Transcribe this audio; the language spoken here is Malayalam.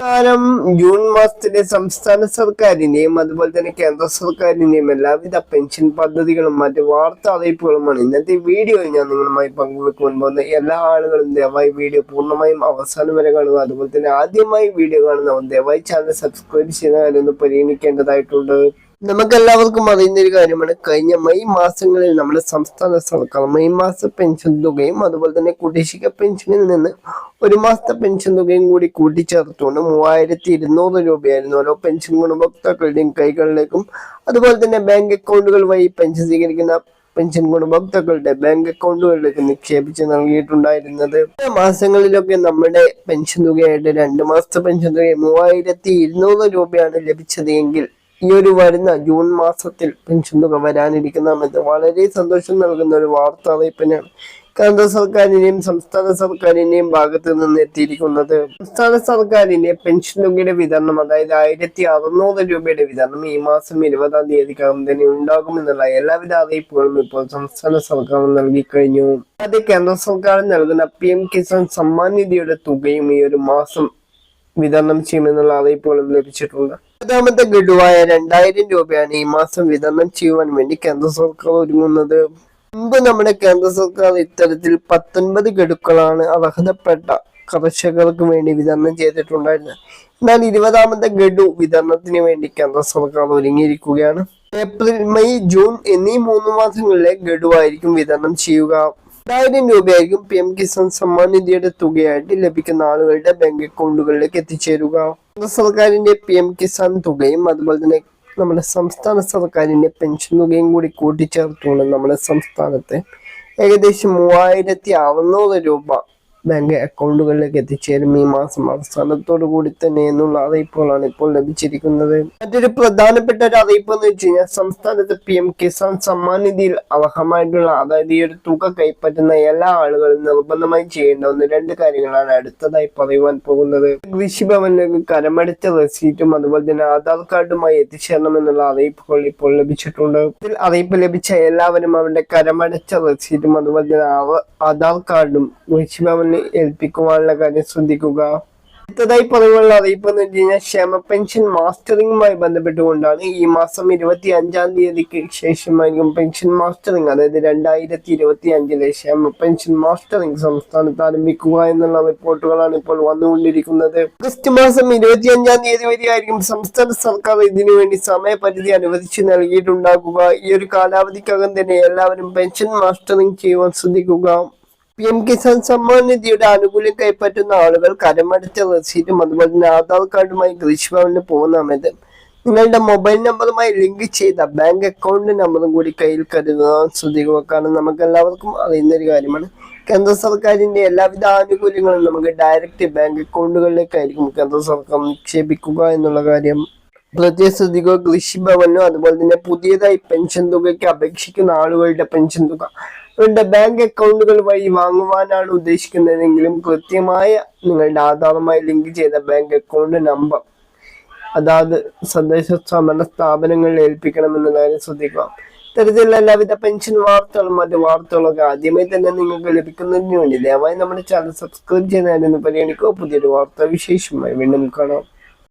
കാലം ജൂൺ മാസത്തിലെ സംസ്ഥാന സർക്കാരിന്റെയും അതുപോലെ തന്നെ കേന്ദ്ര സർക്കാരിന്റെയും എല്ലാവിധ പെൻഷൻ പദ്ധതികളും മറ്റ് വാർത്താ അറിയിപ്പുകളുമാണ്. ഇന്നത്തെ വീഡിയോയിൽ ഞാൻ നിങ്ങളുമായി പങ്കുവെക്കുവാൻ പോകുന്നത് എല്ലാ ആളുകളും ദയവായി വീഡിയോ പൂർണമായും അവസാനം വരെ കാണുക. അതുപോലെ തന്നെ ആദ്യമായി വീഡിയോ കാണുന്നവർ ദയവായി ചാനൽ സബ്സ്ക്രൈബ് ചെയ്യുന്ന കാര്യമൊന്നും പരിഗണിക്കേണ്ടതായിട്ടുണ്ട്. നമുക്കെല്ലാവർക്കും അറിയുന്ന ഒരു കാര്യമാണ് കഴിഞ്ഞ മെയ് മാസങ്ങളിൽ നമ്മുടെ സംസ്ഥാന സർക്കാർ മെയ് മാസ പെൻഷൻ തുകയും അതുപോലെ തന്നെ കുടിശ്ശിക പെൻഷനിൽ നിന്ന് ഒരു മാസത്തെ പെൻഷൻ തുകയും കൂടി കൂട്ടിച്ചേർത്തുകൊണ്ട് മൂവായിരത്തി ഇരുന്നൂറ് രൂപയായിരുന്നു ഓരോ പെൻഷൻ ഗുണഭോക്താക്കളുടെയും കൈകളിലേക്കും. അതുപോലെ തന്നെ ബാങ്ക് അക്കൗണ്ടുകൾ വഴി പെൻഷൻ സ്വീകരിക്കുന്ന പെൻഷൻ ഗുണഭോക്താക്കളുടെ ബാങ്ക് അക്കൗണ്ടുകളിലേക്ക് നിക്ഷേപിച്ച് നൽകിയിട്ടുണ്ടായിരുന്നത്. മാസങ്ങളിലൊക്കെ നമ്മുടെ പെൻഷൻ തുകയായിട്ട് രണ്ട് മാസത്തെ പെൻഷൻ തുക മൂവായിരത്തി ഇരുന്നൂറ് രൂപയാണ് ലഭിച്ചത് എങ്കിൽ ഈ ഒരു വരുന്ന ജൂൺ മാസത്തിൽ പെൻഷൻ തുക വരാനിരിക്കുന്ന സമയത്ത് വളരെ സന്തോഷം നൽകുന്ന ഒരു വാർത്ത അറിയിപ്പിനാണ് കേന്ദ്ര സർക്കാരിന്റെയും സംസ്ഥാന സർക്കാരിന്റെയും ഭാഗത്ത് നിന്ന് എത്തിയിരിക്കുന്നത്. സംസ്ഥാന സർക്കാരിന്റെ പെൻഷൻ തുകയുടെ വിതരണം അതായത് ആയിരത്തി അറുന്നൂറ് രൂപയുടെ വിതരണം ഈ മാസം ഇരുപതാം തീയതിക്കകം തന്നെ ഉണ്ടാകുമെന്നുള്ള എല്ലാവിധ അറിയിപ്പുകളും ഇപ്പോൾ സംസ്ഥാന സർക്കാർ നൽകിക്കഴിഞ്ഞു അത് കേന്ദ്ര സർക്കാർ നൽകുന്ന പി എം കിസാൻ സമ്മാൻ നിധിയുടെ തുകയും ഈ ഒരു മാസം വിതരണം ചെയ്യുമെന്നുള്ള അറിയിപ്പുകളും ലഭിച്ചിട്ടുണ്ട്. രണ്ടാമത്തെ ഗഡുവായ രണ്ടായിരം രൂപയാണ് ഈ മാസം വിതരണം ചെയ്യുവാൻ വേണ്ടി കേന്ദ്ര സർക്കാർ ഒരുങ്ങുന്നത്. മുമ്പ് നമ്മുടെ കേന്ദ്ര സർക്കാർ ഇത്തരത്തിൽ പത്തൊൻപത് ഗഡുക്കളാണ് അർഹതപ്പെട്ട കർഷകർക്ക് വേണ്ടി വിതരണം ചെയ്തിട്ടുണ്ടായിരുന്നത്. എന്നാൽ ഇരുപതാമത്തെ ഗഡു വിതരണത്തിന് വേണ്ടി കേന്ദ്ര സർക്കാർ ഒരുങ്ങിയിരിക്കുകയാണ്. ഏപ്രിൽ മെയ് ജൂൺ എന്നീ മൂന്ന് മാസങ്ങളിലെ ഗഡുവായിരിക്കും വിതരണം ചെയ്യുക. രണ്ടായിരം രൂപയായിരിക്കും പി എം കിസാൻ സമ്മാൻ നിധിയുടെ തുകയായിട്ട് ലഭിക്കുന്ന ആളുകളുടെ ബാങ്ക് അക്കൗണ്ടുകളിലേക്ക് എത്തിച്ചേരുക. കേന്ദ്ര സർക്കാരിന്റെ പി എം കിസാൻ തുകയും അതുപോലെ തന്നെ നമ്മുടെ സംസ്ഥാന സർക്കാരിന്റെ പെൻഷൻ തുകയും കൂടി കൂട്ടിച്ചേർത്തുകൊണ്ട് നമ്മുടെ സംസ്ഥാനത്തെ ഏകദേശം മൂവായിരത്തി അറുന്നൂറ് രൂപ ബാങ്ക് അക്കൗണ്ടുകളിലേക്ക് എത്തിച്ചേരും. ഈ മാസം അവസാനത്തോടു കൂടി തന്നെ എന്നുള്ള അറിയിപ്പുകളാണ് ഇപ്പോൾ ലഭിച്ചിരിക്കുന്നത്. മറ്റൊരു പ്രധാനപ്പെട്ട ഒരു അറിയിപ്പ് എന്ന് വെച്ച് കഴിഞ്ഞാൽ സംസ്ഥാനത്ത് പി എം കിസാൻ സമ്മാൻ നിധിയിൽ അർഹമായിട്ടുള്ള അതായത് ഈ ഒരു തുക കൈപ്പറ്റുന്ന എല്ലാ ആളുകളും നിർബന്ധമായി ചെയ്യേണ്ട ഒന്ന് രണ്ട് കാര്യങ്ങളാണ് അടുത്തതായി പറയുവാൻ പോകുന്നത്. കൃഷിഭവനിലേക്ക് കരമടച്ച റെസീറ്റും അതുപോലെ തന്നെ ആധാർ കാർഡുമായി എത്തിച്ചേരണമെന്നുള്ള അറിയിപ്പുകൾ ഇപ്പോൾ ലഭിച്ചിട്ടുണ്ട്. ഇതിൽ അറിയിപ്പ് ലഭിച്ച എല്ലാവരും അവരുടെ കരമടച്ച റെസീറ്റും അതുപോലെ തന്നെ ആധാർ കാർഡും കൃഷിഭവനിൽ ഏൽപ്പിക്കുവാനുള്ള കാര്യം ശ്രദ്ധിക്കുക. അടുത്തതായി പറയുവാനുള്ള അറിയിപ്പ് എന്ന് വെച്ച് കഴിഞ്ഞാൽ ക്ഷേമ പെൻഷൻ മാസ്റ്ററിംഗുമായി ബന്ധപ്പെട്ടുകൊണ്ടാണ് ഈ മാസം ഇരുപത്തി അഞ്ചാം തീയതിക്ക് ശേഷമായിരിക്കും പെൻഷൻ മാസ്റ്ററിംഗ് അതായത് രണ്ടായിരത്തി ഇരുപത്തി അഞ്ചിലെ ക്ഷേമ പെൻഷൻ മാസ്റ്ററിംഗ് സംസ്ഥാനത്ത് ആരംഭിക്കുക എന്നുള്ള റിപ്പോർട്ടുകളാണ് ഇപ്പോൾ വന്നുകൊണ്ടിരിക്കുന്നത്. ഓഗസ്റ്റ് മാസം ഇരുപത്തി അഞ്ചാം തീയതി വരെയായിരിക്കും സംസ്ഥാന സർക്കാർ ഇതിനു വേണ്ടി സമയപരിധി അനുവദിച്ച് നൽകിയിട്ടുണ്ടാകുക. ഈ ഒരു കാലാവധിക്കകം തന്നെ എല്ലാവരും പെൻഷൻ മാസ്റ്ററിംഗ് ചെയ്യുവാൻ ശ്രദ്ധിക്കുക. പി എം കിസാൻ സമ്മാൻ നിധിയുടെ ആനുകൂല്യം കൈപ്പറ്റുന്ന ആളുകൾ കരമടച്ച റസീറ്റും അതുപോലെ തന്നെ ആധാർ കാർഡുമായി കൃഷിഭവനിൽ പോകുന്ന സമയത്ത് നിങ്ങളുടെ മൊബൈൽ നമ്പറുമായി ലിങ്ക് ചെയ്ത ബാങ്ക് അക്കൗണ്ട് നമ്പറും കൂടി കയ്യിൽ കരുതാൻ ശ്രദ്ധിക്കുക കാരണം നമുക്ക് എല്ലാവർക്കും അറിയുന്ന ഒരു കാര്യമാണ്. കേന്ദ്ര സർക്കാരിന്റെ എല്ലാവിധ ആനുകൂല്യങ്ങളും നമുക്ക് ഡയറക്റ്റ് ബാങ്ക് അക്കൗണ്ടുകളിലേക്കായിരിക്കും കേന്ദ്ര സർക്കാർ നിക്ഷേപിക്കുക എന്നുള്ള കാര്യം. പ്രത്യേക ശ്രദ്ധിക്കുക. കൃഷിഭവനോ അതുപോലെ തന്നെ പുതിയതായി പെൻഷൻ തുകയ്ക്ക് അപേക്ഷിക്കുന്ന ആളുകളുടെ പെൻഷൻ തുക അവരുടെ ബാങ്ക് അക്കൗണ്ടുകൾ വഴി വാങ്ങുവാനാണ് ഉദ്ദേശിക്കുന്നതെങ്കിലും കൃത്യമായ നിങ്ങളുടെ ആധാറുമായി ലിങ്ക് ചെയ്ത ബാങ്ക് അക്കൗണ്ട് നമ്പർ അതാത് സന്ദേശ സ്വയംഭരണ സ്ഥാപനങ്ങളിൽ ഏൽപ്പിക്കണമെന്ന കാര്യം ശ്രദ്ധിക്കുക. ഇത്തരത്തിലുള്ള എല്ലാവിധ പെൻഷൻ വാർത്തകളും മറ്റു വാർത്തകളൊക്കെ ആദ്യമേ തന്നെ നിങ്ങൾക്ക് ലഭിക്കുന്നതിന് വേണ്ടി ദയവായി നമ്മുടെ ചാനൽ സബ്സ്ക്രൈബ് ചെയ്യുന്നതിന് പരിഗണിക്കുക. പുതിയൊരു വാർത്താ വിശേഷമായി വീണ്ടും കാണാം.